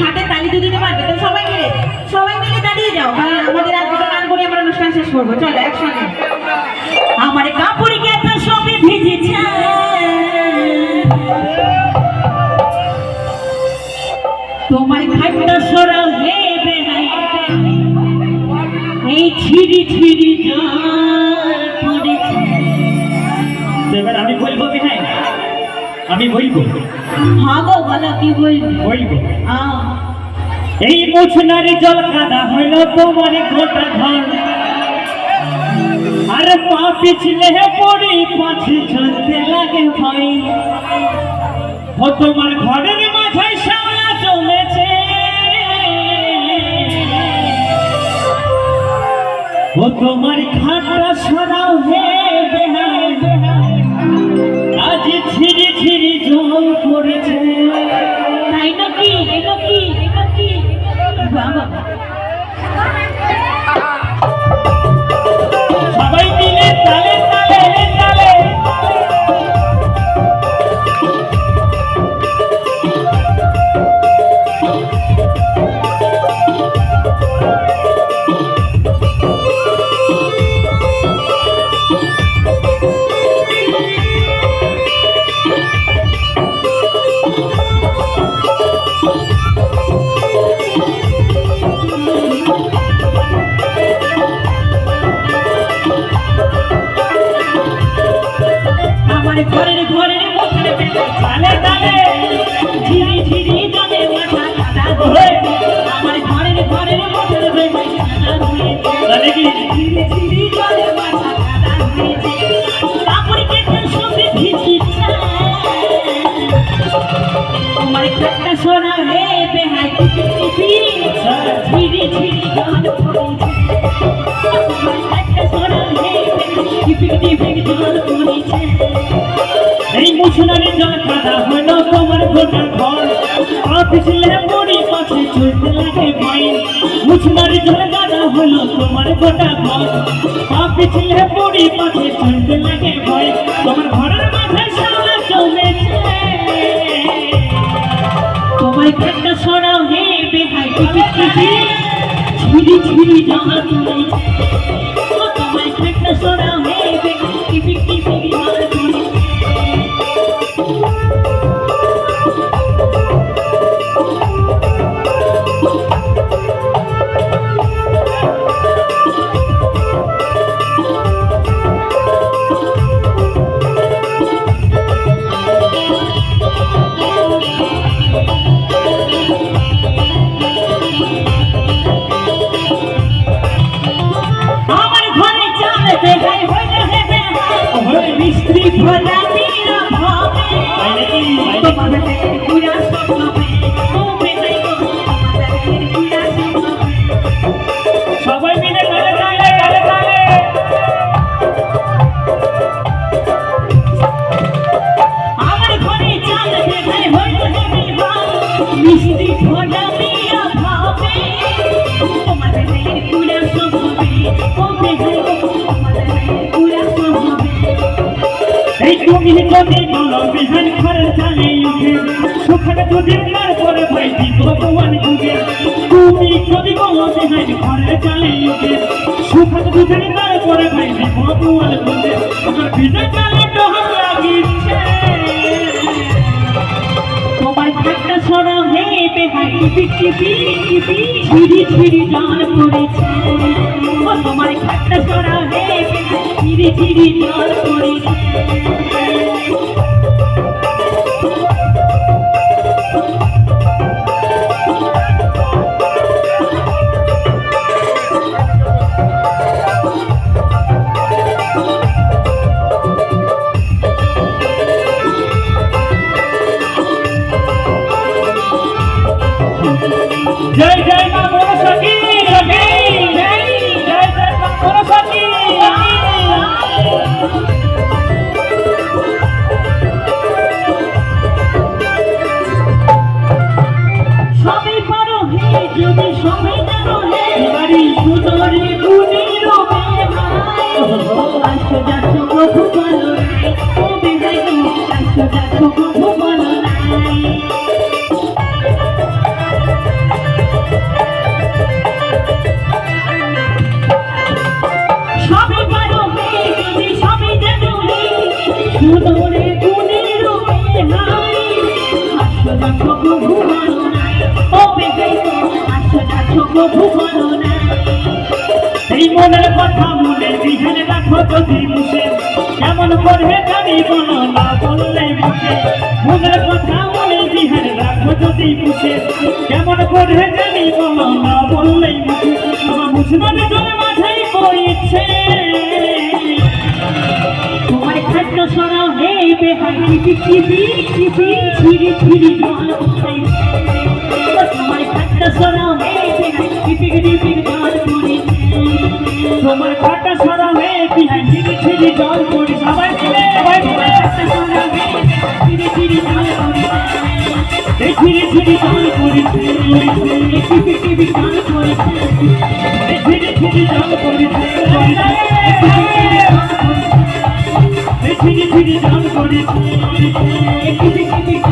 হাতে তালি তো দিতে পারবে, তো সবাই মিলে সবাই মিলে দাঁড়িয়ে যাও। কারণ আমাদের আর দুটো গান করে, আমরা অনুষ্ঠান শেষ করব। চলো, একসঙ্গে। আমার কাপড় কেতা সবে ভিজেছে? তোমার খাটটা সরাও হে বেহাই এই ছিড়ি ছিড়ি জল আমি বলব। হ্যাঁ গো বলো কি বলবি? বলব। এই মোছনার জল কাদা হইল তোমার গোটা ঘর। আর পা পিছলে পড়ি পাছি চলতে লাগে ভাই ও তোমার ঘরের মাথায় শ্যাওলা জমেছে। ও তোমার খাটটা সরাও হে তোমার খাটটা সোনা হে বেহাই টিপি টিপি ঝিরি ঝিরি জল পড়েছে তোমার খাটটা সোনা হে বেহাই টিপি টিপি জল পড়েছে এই মুছনারি জল কাদা হইল তোমার গোটা ঘর অফিসলে পড়ি পাশে চলতে লাগে ভাই মুছনারি জল কাদা হইল তোমার গোটা ঘর অফিসলে পড়ি পাশে চলতে লাগে ভাই তোমার ঘরের ঝিরি ঝিরি জল তোমার বেটের যদি বলো বিহান ঘরের চালে উঠে। সুখানে যদি তারপরে ভাই ভগবান যুগে আমার বিজয় চালে ডহর লাগিছে তোমার খাটটা সরাও হে বেহাই। টিপি টিপি ঝিরি ঝিরি জল পড়েছে। তোমার খাটটা সরাও হে বেহাই। ঝিরি ঝিরি জল পড়েছে। প্রভু করো না এই মনে কেমন করে জানি বলো না মুখে মনে আমার মুসলমানের জন্য মাথায় বইছে তোমার খাদ্য সরাও হে বেহাই টিপি ছিড়ি ছিড়ি জল পড়ে তোমার কাটা সারা হয়ে বিহাই ছিড়ি ছিড়ি জল পড়ি সবাই মিলে সবাই মিলে ছিড়ি ছিড়ি জল পড়ে এই ছিড়ি ছিড়ি জল পড়িছে টিপি টিপি জল পড়ে এই ছিড়ি ছিড়ি জল পড়িছে এই ছিড়ি ছিড়ি জল পড়িছে টিপি টিপি